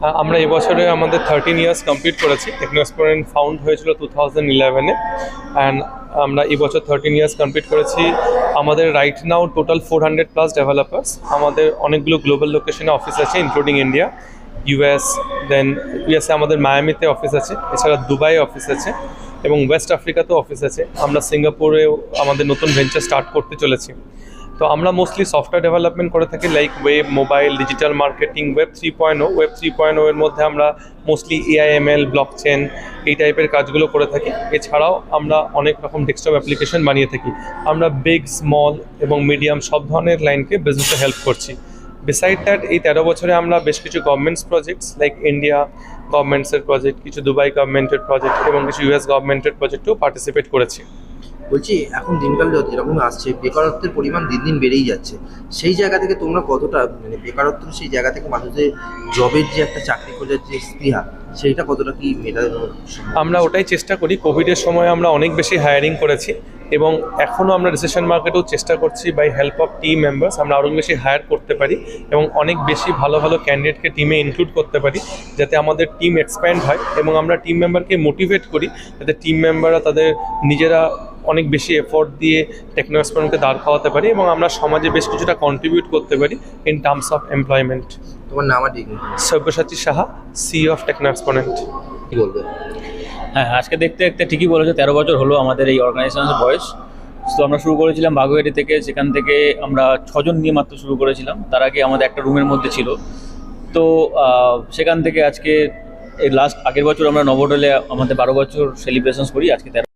আমরা এবছরে আমাদের থার্টিন ইয়ার্স কমপ্লিট করেছি। টেকনো এক্সপোরেন্ট ফাউন্ড হয়েছিল টু থাউজেন্ড ইলেভেনে অ্যান্ড আমরা এবছর থার্টিন ইয়ার্স কমপ্লিট করেছি। আমাদের right now total four hundred plus developers আমাদের অনেকগুলো গ্লোবাল লোকেশনে অফিস আছে including India US then USA আমাদের মায়ামিতে অফিস আছে। এছাড়া দুবাই অফিস আছে এবং ওয়েস্ট আফ্রিকাতেও অফিস আছে। আমরা সিঙ্গাপুরেও আমাদের নতুন ভেঞ্চার স্টার্ট করতে চলেছি। তো আমরা মোস্টলি সফটওয়্যার ডেভেলপমেন্ট করে থাকি like web mobile digital marketing web three point ও ওয়েব থ্রি পয়েন্ট এর মধ্যে আমরা মোস্টলি এআইএমএল ব্লক চেন এই টাইপের কাজগুলো করে থাকি। এছাড়াও আমরা অনেক রকম ডেস্কটপ অ্যাপ্লিকেশন বানিয়ে থাকি। আমরা বিগ স্মল এবং মিডিয়াম সব ধরনের লাইনকে বিজনেসে হেল্প করছি। বিসাইড দ্যাট এই তেরো বছরে আমরা বেশ কিছু গভর্নমেন্টস প্রজেক্টস লাইক ইন্ডিয়া গভর্নমেন্টসের প্রজেক্ট কিছু দুবাই গভর্নমেন্টের প্রজেক্ট এবং কিছু ইউএস গভর্নমেন্টের প্রজেক্টেও পার্টিসিপেট করেছি। বলছি, এখন দিনকাল যেরকম আসছে, বেকারত্বের পরিমাণ দিন দিন বেড়েই যাচ্ছে। সেই জায়গা থেকে তোমরা কতটা মানে বেকারত্ব সেই জায়গা থেকে মানুষের জবের যে একটা চাকরি খোঁজার যে স্পৃহা, সেইটা কতটা কি মেটানো আমরা ওটাই চেষ্টা করি। কোভিডের সময় আমরা অনেক বেশি হায়ারিং করেছি এবং এখনও আমরা রিসেশন মার্কেটেও চেষ্টা করছি by help of team members আমরা আরও বেশি হায়ার করতে পারি এবং অনেক বেশি ভালো ভালো ক্যান্ডিডেটকে টিমে ইনক্লুড করতে পারি যাতে আমাদের টিম এক্সপ্যান্ড হয় এবং আমরা টিম মেম্বারকে মোটিভেট করি, যাতে টিম মেম্বাররা তাদের নিজেরা অনেক বেশি এফোর্ট দিয়ে টেকনো দাঁড় খাওয়াতে পারি এবং আমরা সমাজে বেশ কিছুটা কন্ট্রিবিউট করতে পারি ইন টার্মস অফ এমপ্লয়মেন্ট তোমার নাম আর Sabyasachi Saha C of Techno Exponent কি বলবে? হ্যাঁ আজকে দেখতে দেখতে ঠিকই বলেছ তেরো বছর হলো আমাদের এই অর্গানাইজেশনের বয়স। তো আমরা শুরু করেছিলাম বাগুয়ারি থেকে সেখান থেকে আমরা ছজন নিয়ে মাত্র শুরু করেছিলাম। তার আগে আমাদের একটা রুমের মধ্যে ছিল। তো সেখান থেকে আজকে এই লাস্ট আগের বছর আমরা নবডলে আমাদের বারো বছর সেলিব্রেশনস করি আজকে তেরো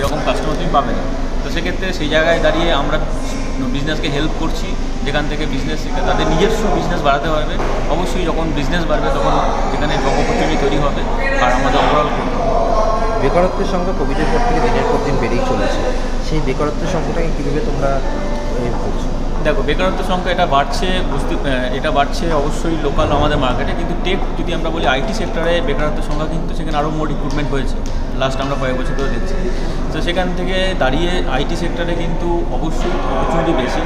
সেরকম কাস্টমার তুমি পাবে না। তো সেক্ষেত্রে সেই জায়গায় দাঁড়িয়ে আমরা বিজনেসকে হেল্প করছি, যেখান থেকে বিজনেস তাদের নিজস্ব বিজনেস বাড়াতে পারবে। অবশ্যই যখন বিজনেস বাড়বে তখন সেখানে জব অপরচুনিটি তৈরি হবে, আর আমাদের ওভারঅল বেকারত্বের সংখ্যা কোভিডের পর থেকে দিনের পর দিন বেড়েই চলেছে। সেই বেকারত্বের সংখ্যাটাকে কীভাবে তোমরা দেখো, বেকারত্ব সংখ্যা এটা বাড়ছে, বুঝতে এটা বাড়ছে অবশ্যই লোকাল আমাদের মার্কেটে কিন্তু টেক যদি আমরা বলি আইটি সেক্টরে বেকারত্ব সংখ্যা কিন্তু সেখানে আরও মোর রিক্রুটমেন্ট হয়েছে। লাস্ট আমরা কয়েক বছর ধরে দেখছি। তো সেখান থেকে দাঁড়িয়ে আইটি সেক্টরে কিন্তু অবশ্যই অপরচুনিটি বেশি।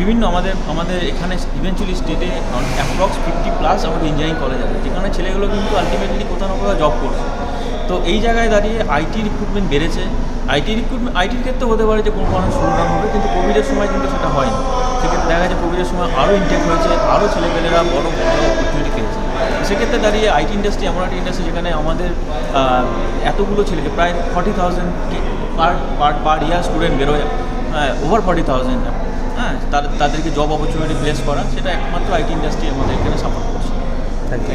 বিভিন্ন আমাদের আমাদের এখানে ইভেনচুয়ালি স্টেটে অ্যাপ্রক্স ফিফটি প্লাস আমাদের ইঞ্জিনিয়ারিং কলেজ আছে, যেখানে ছেলেগুলো কিন্তু আলটিমেটলি কোথাও না কোথাও জব করছে। তো এই জায়গায় দাঁড়িয়ে আইটি রিক্রুটমেন্ট বেড়েছে। আইটি রিক্রুটমেন্ট আইটির ক্ষেত্রে হতে পারে যে কোনো কারণে স্লোডাউন হবে, কিন্তু কোভিডের সময় কিন্তু সেটা হয়নি। সেক্ষেত্রে দেখা যাচ্ছে কোভিডের সময় আরও ইনটেক হয়েছে, আরও ছেলেপেলেরা বড় বড়ো অপরচুনিটি পেয়েছে সেক্ষেত্রে দাঁড়িয়ে আইটি ইন্ডাস্ট্রি এমন একটা ইন্ডাস্ট্রি যেখানে আমাদের এতগুলো ছেলেকে, প্রায় forty thousand per per per year student বেরোয় হ্যাঁ ওভার ফর্টি থাউজেন্ড হ্যাঁ তাদের তাদেরকে জব অপরচুনিটি প্লেস করা, সেটা একমাত্র আইটি ইন্ডাস্ট্রি আমাদের এখানে সাপোর্ট করছে। Thank you